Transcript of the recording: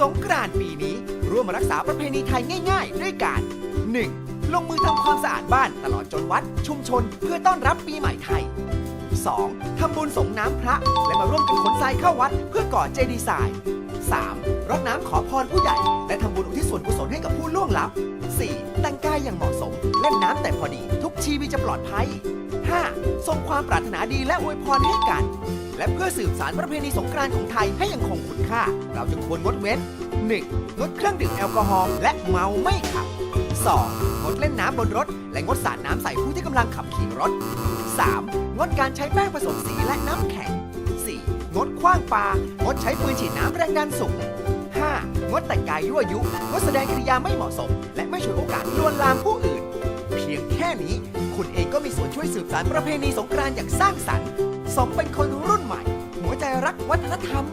สงกรานต์ปีนี้ ร่วมรักษาประเพณีไทยง่าย ๆ ด้วยการ 1. ลงมือทำความสะอาดบ้านตลอดจนวัด ชุมชน เพื่อต้อนรับปีใหม่ไทย 2. ทำบุญสงน้ำพระ และมาร่วมกันขนทรายเข้าวัด เพื่อก่อเจดีย์ทราย 3. รดน้ำขอพรผู้ใหญ่ และทำบุญอุทิศส่วนกุศลให้กับผู้ล่วงลับ 4. แต่งกายอย่างเหมาะสม เล่นน้ำแต่พอดี ทุกชีวิตจะปลอดภัย 5. ส่งความปรารถนาดีและอวยพรให้กัน และเพื่อสืบสารประเพณีสงกรานต์ของไทยให้ยังคงคุณค่า เราจึงควรงดเว้น 1. งดเครื่องดื่มแอลกอฮอล์และเมาไม่ขับ 2. งดเล่นน้ำบนรถ และงดสาดน้ำใส่ผู้ที่กำลังขับขี่รถ 3. งดการใช้แป้งผสมสีและน้ำแข็ง 4. งดขว้างปลางดใช้ปืนฉีดน้ำแรงดันสูง 5. งดแต่งกายยั่วยุ งดแสดงกิริยาไม่เหมาะสม และไม่ฉวยโอกาสลวนลามผู้อื่น พียงแค่นี้ คุณเองก็มีส่วนช่วยสืบสานประเพณีสงกรานต์อย่างสร้างสรรค์ สมเป็นคนรุ่นใหม่ หัวใจรักวัฒนธรรม